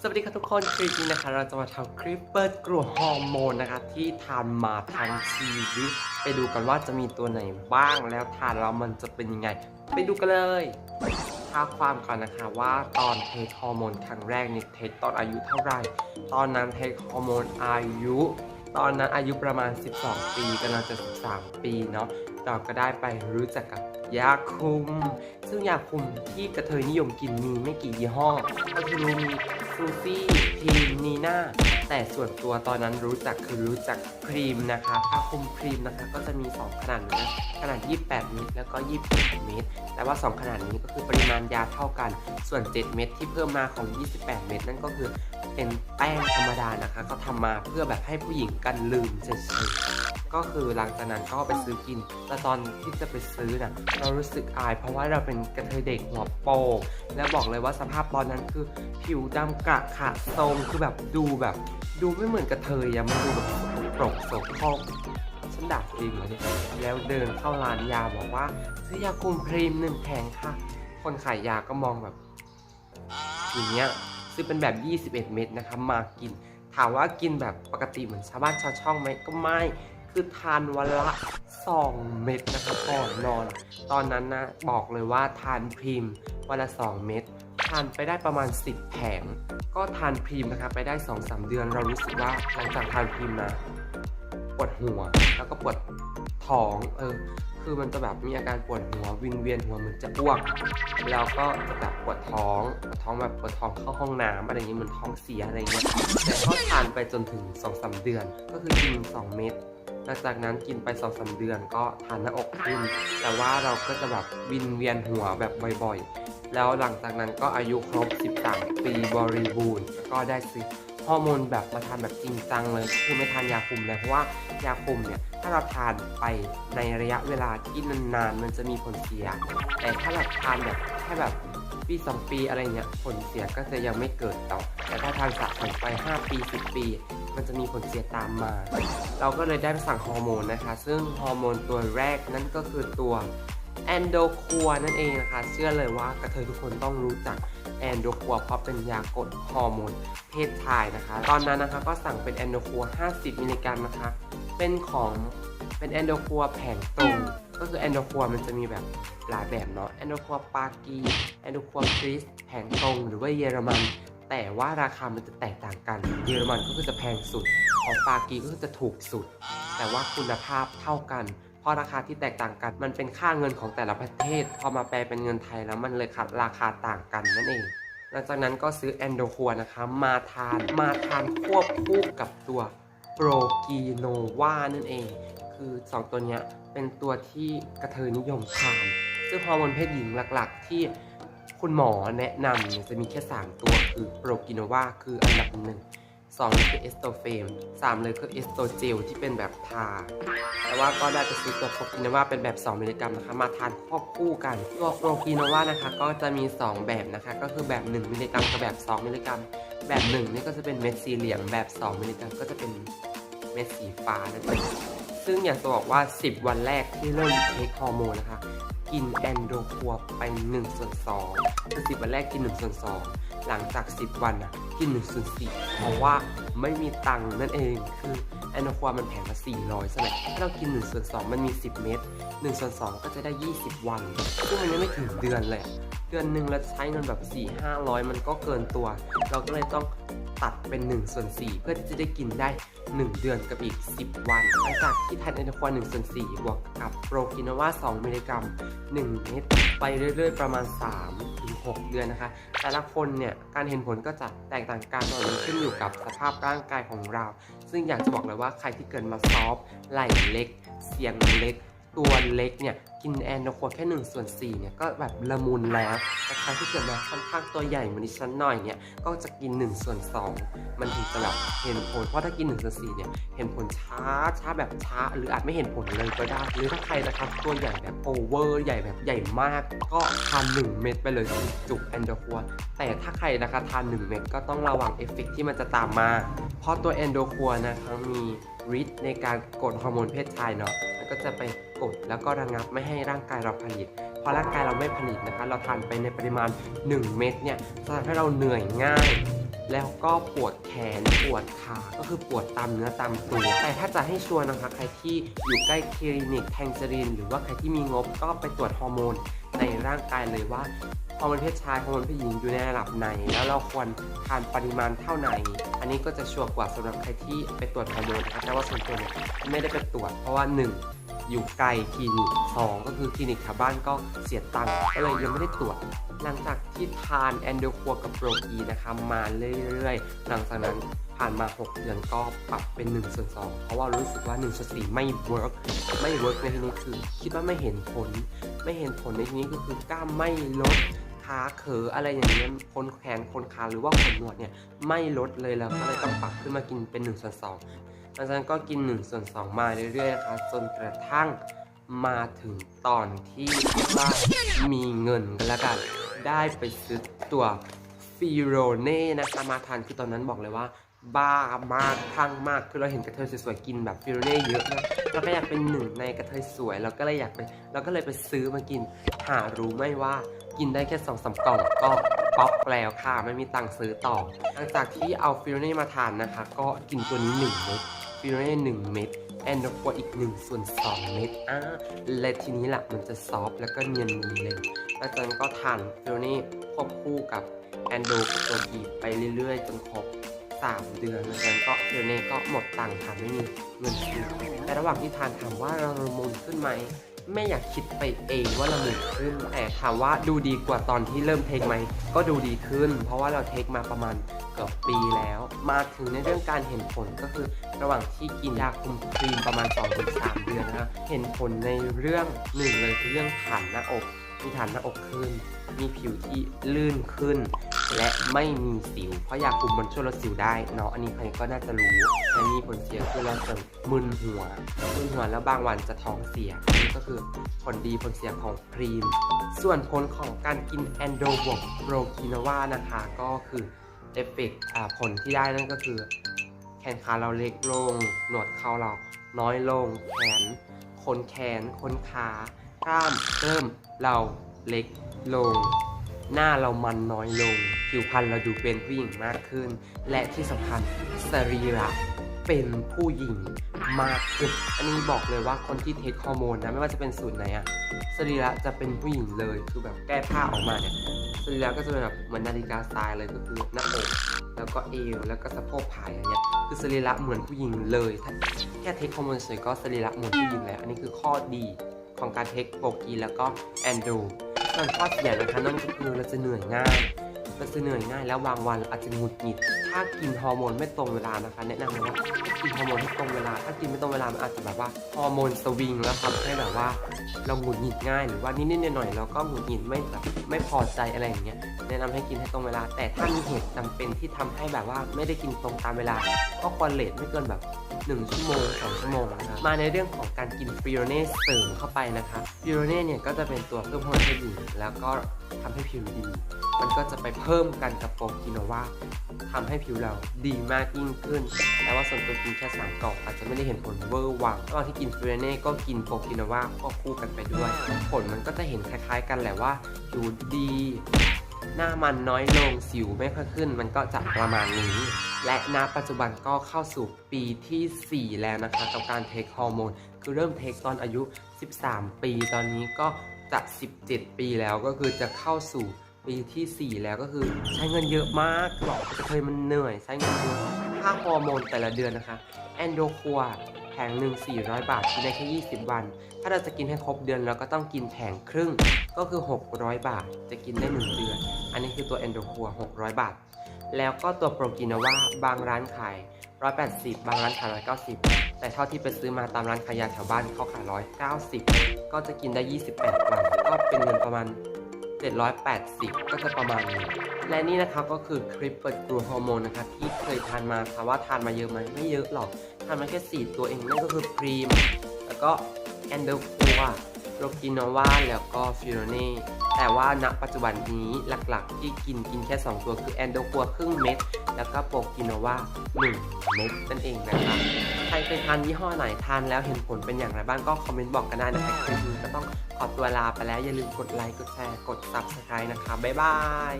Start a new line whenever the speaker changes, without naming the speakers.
สวัสดีค่ะทุกคนคลิปนี้นะคะ เราจะมาทำคลิปเปิดกลัวฮอร์โมนนะคะ ที่ทานมาทั้งชีวิต ไปดูกันว่าจะมีตัวไหนบ้างแล้วทานแล้วมันจะเป็นยังไง ไปดูกันเลยท้าความก่อนนะคะว่าตอนเทคฮอร์โมนครั้งแรกนี่เทคตอนอายุเท่าไหร่ ตอนนั้นเทคฮอร์โมนอายุ ตอนนั้นอายุประมาณ 12 ปีกำลังจะ 13 ปีเนาะเราก็ได้ไปรู้จักกับยาคุม ซึ่งยาคุมที่กระเทยนิยมกินมีไม่กี่ยี่ห้อก็คือมี ซูซี่ทีมนีน่าแต่ส่วนตัวตอนนั้นรู้จักคือรู้จักครีมนะคะยาคุมครีมนะคะ ก็จะมี 2 ขนาดนะขนาด 28เม็ดแล้วก็28เม็ดแต่ว่า 2 ขนาดนี้ก็คือปริมาณยาเท่ากัน ส่วน 7 เม็ดที่เพิ่มมาของ 28 เม็ดนั่นก็คือเป็นแป้งธรรมดานะคะ ก็ทำมาเพื่อแบบให้ผู้หญิงกันลืมเฉยๆ ก็คือหลังจากนั้นก็ไปซื้อกิน แต่ตอนที่จะไปซื้อน่ะเรารู้สึกอาย เพราะว่าเราเป็นกระเทยเด็กหัวโปกแล้วบอกเลยว่าสภาพตอนนั้นคือผิวดำกระขะทรงคือแบบดูแบบ ดูไม่เหมือนกระเทยอะมันดูแบบปรกโสโครกฉันด่าตัวเองเลยเนี่ยแล้วเดินเข้าร้านยาบอกว่าซื้อยาคุมครีมหนึ่งแผงค่ะ คนขายยาก็มองแบบอย่างเงี้ยซื้อเป็นแบบ 21 เม็ดนะคะมากิน ถามว่ากินแบบปกติเหมือนชาวบ้านชาวช่องไหมก็ไม่ คือทานวันละ 2 เม็ดนะคะก่อนนอน ตอนนั้นนะบอกเลยว่าทานพรีมวันละ 2 เม็ดทานไปได้ประมาณ 10 แผง ก็ทานพรีมนะคะไปได้ 2-3 เดือน เรารู้สึกว่าหลังจากทานพรีมมาปวดหัว แล้วก็ปวดท้องเออคือมันจะแบบมีอาการปวดหัววิงเวียนหัวเหมือนจะอ้วกแล้วก็จะแบบปวดท้องปวดท้องแบบปวดท้องเข้าห้องน้ำอะไรอย่างนี้เหมือนท้องเสียอะไรอย่างเงี้ยแต่ก็ทานไปจนถึง2อสเดือน ก็คือกิน2เม็ด หลังจากนั้นกินไป2อสาเดือนก็ทานหน้าอกขึ้น แต่ว่าเราก็จะแบบวินเวียนหัวแบบบ่อยๆ แล้วหลังจากนั้นก็อายุครบ 13 ปีบริบูรณ์ก็ได้ซื้อฮอร์โมนแบบมาทานแบบจริงจังเลยคือไม่ทานยาคุมเลยเพราะว่ายาคุมเนี่ยถ้าเราทานไปในระยะเวลาที่นานๆ มันจะมีผลเสีย แต่ถ้าเราทานแบบแค่แบบปี 2 ปีอะไรเงี้ยผลเสียก็จะยังไม่เกิดต่อแต่ถ้าทานสะสมไป 5 ปี 10 ปี มันจะมีผลเสียตามมา เราก็เลยได้ไปสั่งฮอร์โมนนะคะ ซึ่งฮอร์โมนตัวแรกนั่นก็คือตัวแอนโดคัวนั่นเองนะคะ เชื่อเลยว่ากระเทยทุกคนต้องรู้จักแอนโดคัวเพราะเป็นยากดฮอร์โมนเพศชายนะคะ ตอนนั้นนะคะก็สั่งเป็นแอนโดคัว 50 มิลลิกรัมนะคะ เป็นของเป็นแอนโดคัวแผงตรง ก็คือแอนโดคัวมันจะมีแบบหลายแบบเนาะ แอนโดคัวปากี แอนโดคัวกรีซแผงตรงหรือว่าเยอรมัน แต่ว่าราคามันจะแตกต่างกันเยอรมันก็คือจะแพงสุด ของปากีก็คือจะถูกสุด แต่ว่าคุณภาพเท่ากัน เพราะราคาที่แตกต่างกัน มันเป็นค่าเงินของแต่ละประเทศ พอมาแปลเป็นเงินไทยแล้วมันเลยคัดราคาต่างกันนั่นเองหลังจากนั้นก็ซื้อแอนโดคัวนะคะมาทานมาทานควบคู่กับตัวโปรกีโนวานั่นเอง คือ 2 ตัวเนี้ยเป็นตัวที่กระเทยนิยมทาน ซึ่งฮอร์โมนเพศหญิงหลักๆ ที่ คุณหมอแนะนำเนี่ยจะมีแค่ 3 ตัวคือโปรกินวาคืออันดับหนึ่งสองคือเอสโตเฟมสามเลยคือเอสโตเจลที่เป็นแบบทา แต่ว่าก็ได้ไปซื้อตัวโปรกิโนวาเป็นแบบ 2 มิลลิกรัมนะคะ มาทานควบคู่กัน ตัวโปรกิโนวานะคะ ก็จะมี 2 แบบนะคะ ก็คือแบบ 1 มิลลิกรัมกับแบบ 2 มิลลิกรัม แบบ 1 นี่ก็จะเป็นเม็ดสีเหลืองแบบ 2 มิลลิกรัมก็จะเป็นเม็ดสีฟ้านั่นเองซึ่งอยากจะบอกว่า 10 วันแรกที่เริ่มเทคฮอร์โมนนะคะ กินแอนโดรคัวไป1ส่วน2 คือ10วันแรกกิน1ส่วน2หลังจาก 10 วันอะกิน1ส่วนสี่เพราะว่าไม่มีตังค์นั่นเองคือแอนโนความันแผงละ400ใช่ไหมถ้าเรากิน1ส่วน2มันมี 10 เม็ด1ส่วน2ก็จะได้ 20 วันซึ่งมันยังไม่ถึงเดือนเลย เดือนหนึ่งเราใช้เงินแบบ 4 500 มันก็เกินตัว เราก็เลยต้อง ตัดเป็น1ส่วน4เพื่อที่จะได้กินได้ 1 เดือนกับอีก 10 วันหลังจากที่ทานแอนโดคัว1ส่วน4บวกกับโปรกินว่า 2 มิลลิกรัม 1 เม็ดไปเรื่อยๆ ประมาณ 3 ถึง 6 เดือนนะคะ แต่ละคนเนี่ย การเห็นผลก็จะแตกต่างกันโดยมันขึ้นอยู่กับสภาพร่างกายของเรา ซึ่งอยากจะบอกเลยว่าใครที่เกิดมาซอฟไหล่เล็ก เสียงเล็ก ตัวเล็กเนี่ยกินแอนโดควแค่1ส่วน4เนี่ยก็แบบละมุนแล้วแต่ใครที่เกิดมาค่อนข้างตัวใหญ่เหมือนดิฉันหน่อยเนี่ยก็จะกิน1ส่วน2มันถึงจะแบบเห็นผลเพราะถ้ากิน1ส่วน4เนี่ยเห็นผลช้าช้าแบบช้า หรืออาจไม่เห็นผลเลยก็ได้หรือถ้าใครนะครับตัวใหญ่แบบโอเวอร์ใหญ่แบบใหญ่มาก ก็ทาน1เม็ดไปเลยจุกแอนโดคัแต่ถ้าใครนะคะทาน1เม็ดก็ต้องระวังเอฟเฟกต์ที่มันจะตามมา เพราะตัวแอนโดคันะคะมีฤทธิ์ในการกดฮอร์โมนเพศชายเนาะ ก็จะไปกดแล้วก็ระงับไม่ให้ร่างกายเราผลิต พอร่างกายเราไม่ผลิตนะคะ เราทานไปในปริมาณ 1 เม็ดเนี่ยจะทำให้เราเหนื่อยง่าย แล้วก็ปวดแขนปวดขาก็คือปวดตามเนื้อตามตัว แต่ถ้าจะให้ชัวร์นะคะ ใครที่อยู่ใกล้คลินิกแทงเจริน หรือว่าใครที่มีงบก็ไปตรวจฮอร์โมนในร่างกายเลยว่าฮอร์โมนเพศชายฮอร์โมนเพศหญิงอยู่ในระดับไหน แล้วเราควรทานปริมาณเท่าไหร่อันนี้ก็จะชัวร์กว่าสำหรับใครที่ไปตรวจฮอร์โมนนะคะแต่ว่าส่วนตัวเนี่ยไม่ได้ไปตรวจเพราะว่าหนึ่ง อยู่ไกลคลินิกสองก็คือคลินิกแถวบ้านก็เสียตังค์ก็เลยยังไม่ได้ตรวจ หลังจากที่ทานแอนโดคัวกับโปรอีนะคะมาเรื่อยๆ หลังจากนั้นผ่านมา 6 เดือนก็ปรับเป็น1ส่วน2เพราะว่ารู้สึกว่า1ส่วน4ไม่เวิร์กไม่เวิร์กในที่นี้คือ คิดว่าไม่เห็นผล ไม่เห็นผลในที่นี้ก็คือกล้ามไม่ลดขาเขออะไรอย่างเงี้ยคนแขนคนขาหรือว่าขนหนวดเนี่ยไม่ลดเลยแล้วก็เลยต้องปรับขึ้นมากินเป็น1ส่วน2 หลังจากนั้นก็กิน1ส่วน2มาเรื่อยๆนะคะจนกระทั่งมาถึงตอนที่ว่านมีเงินกันแล้วกันได้ไปซื้อตัวฟิโรเน่นะคะมาทานคือตอนนั้นบอกเลยว่า บ้ามากคลั่งมากคือเราเห็นกระเทยสวยๆกินแบบฟิโรเน่เยอะนะเราก็อยากเป็นหนึ่งในกระเทยสวยเราก็เลยอยากไปเราก็เลยไปซื้อมากิน หารู้ไหม่ว่ากินได้แค่สองสามกล่องก็ป๊อกแล้วค่ะไม่มีตังค์ซื้อต่อ หลังจากที่เอาฟิโรเน่มาทานนะคะ ก็กินตัวนี้หนึ่งเม็ด ฟิโนเน่หนึ่งเม็ดแอนโดกัวอีก1ส่วน2เม็ดอ่าและทีนี้แหละมันจะซอฟแล้วก็เนียนนีเลยหลังจากนั้นก็ทานฟิโนเน่ควบคู่กับแอนโดกับตัวบีไปเรื่อยๆ จนครบ3 เดือนหลังจากนั้นก็ฟิโนเน่ก็หมดตังค์ค่ะไม่มีเงินซื้อแต่ระหว่างที่ทานถามว่าเราละมุนขึ้นไหม ไม่อยากคิดไปเองว่าละมุนขึ้น แต่ถามว่าดูดีกว่าตอนที่เริ่มเทคไหม ก็ดูดีขึ้น เพราะว่าเราเทคมาประมาณเกือบปีแล้ว มาถึงในเรื่องการเห็นผลก็คือระหว่างที่กินยาคุมครีมประมาณ 2-3 เดือนนะคะเห็นผลในเรื่องหนึ่งเลยคือเรื่องฐานหน้าอกมีฐานหน้าอกขึ้น มีผิวที่ลื่นขึ้น และไม่มีสิว เพราะยาคุมมันช่วยลดสิวได้เนาะอันนี้ใครก็น่าจะรู้และมีผลเสียคือเราจะมึนหัวมึนหัวแล้วบางวันจะท้องเสียนนี้ก็คือผลดีผลเสียของครีม ส่วนผลของการกินแอนโดบวกโปรกินาวานะคะก็คือเอฟเฟกต์ผลที่ได้นั่นก็คือ แขนขาเราเล็กลง หนวดเข่าเราน้อยลง แขนคนแขนคนขากล้ามเริ่มเราเล็กลง หน้าเรามันน้อยลง ผิวพรรณเราดูเป็นผู้หญิงมากขึ้น และที่สำคัญสรีระเป็นผู้หญิงมากขึ้น อันนี้บอกเลยว่าคนที่เทคฮอร์โมนนะไม่ว่าจะเป็นสูตรไหนอะสรีระจะเป็นผู้หญิงเลยคือแบบแก้ผ้าออกมาเนี่ยสรีระก็จะเป็นแบบเหมือนนาฬิกาทรายเลยก็คือหน้าอกแล้วก็เอวแล้วก็สะโพกผายอย่างเงี้ยคือสรีระเหมือนผู้หญิงเลยถ้าแค่เทคฮอร์โมนเฉยก็สรีระเหมือนผู้หญิงแล้วอันนี้คือข้อดีของการเทคโปรกีแล้วก็แอนโดส่วนข้อเสียนะคะนั่นก็คือเราจะเหนื่อยง่าย เราจะเหนื่อยง่ายแล้วางวันอาจจะหงุดหงิด ถ้ากินฮอร์โมนไม่ตรงเวลานะคะ แนะนำเลยว่ากินฮอร์โมนให้ตรงเวลา ถ้ากินไม่ตรงเวลามันอาจจะแบบว่าฮอร์โมนสวิงแล้วทำให้แบบว่า เราหงุดหงิดง่ายหรือว่านิดๆหน่อยๆเราก็หงุดหงิดไม่แบบไม่พอใจอะไรอย่างเงี้ยแนะนำให้กินให้ตรงเวลา แต่ถ้ามีเหตุจำเป็นที่ทำให้แบบว่าไม่ได้กินตรงตามเวลา ก็ควรเลทไม่เกินแบบ1ชั่วโมง2ชั่วโมงนะครับมาในเรื่องของการกินฟิโรเน่เสริมเข้าไปนะคะฟิโรเน่เนี่ยก็จะเป็นตัวเพิ่มฮอร์โมนเพศหญิงแล้วก็ทำให้ผิวดี มันก็จะไปเพิ่มกันกับโปรกิโนวาทำให้ผิวเราดีมากยิ่งขึ้น แต่ว่าส่วนตัวกินแค่สามกล่องอาจจะไม่ได้เห็นผลเวอร์วังระหว่างที่กินฟิโรเน่ก็กินโปรกิโนวาควบคู่กันไปด้วย ผลมันก็จะเห็นคล้ายๆ กันแหละว่าดูดี หน้ามันน้อยลงสิวไม่ค่อยขึ้น มันก็จะประมาณนี้ และณปัจจุบันก็เข้าสู่ปีทีสี่ 4 แล้วนะคะกับการเทคฮอร์โมนคือเริ่มเทคตอนอายุ 13 ปี ตอนนี้ก็จะ 17 ปีแล้วก็คือจะเข้าสู่ ปีที่ 4 แล้วก็คือใช้เงินเยอะมากบอกจะเคยมันเหนื่อย ใช้เงินเยอะค่าฮอร์โมนแต่ละเดือนนะคะ แอนโดคัวแผงหนึ่ง400 บาทกินได้แค่ 20 วัน ถ้าเราจะกินให้ครบเดือนเราก็ต้องกินแผงครึ่งก็คือ 600 บาท จะกินได้ 1 เดือน อันนี้คือตัวแอนโดคัว600 บาท แล้วก็ตัวโปรกินาว่าบางร้านขาย 180 บางร้านขาย190 แต่เท่าที่ไปซื้อมาตามร้านขายยาแถวบ้านเขาขาย190 ก็จะกินได้ 28 วัน ก็เป็นเงินประมาณ 780 ก็จะประมาณนี้ และนี่นะคะก็คือคลิปเปิดกลัวฮอร์โมนนะคะที่เคยทานมาถามว่าทานมาเยอะไหมไม่เยอะหรอก ทานมาแค่ 4 ตัวเองนั่นก็คือพรีม แล้วก็แอนเดอร์ฟัว โรกินอว่าแล้วก็ฟิโรเน่แต่ว่าณปัจจุบันนี้หลักๆ ที่กินกินแค่ 2 ตัวคือแอนโดฟัวครึ่งเม็ด แล้วก็โปรกินโนวา1เม็ดนั่นเองนะคะใครเคยทานยี่ห้อไหนทานแล้วเห็นผลเป็นอย่างไรบ้างก็คอมเมนต์บอกกันได้นะคะคลิปนี้ก็ต้องขอตัวลาไปแล้วอย่าลืมกดไลค์กดแชร์กด subscribe นะคะบ๊ายบาย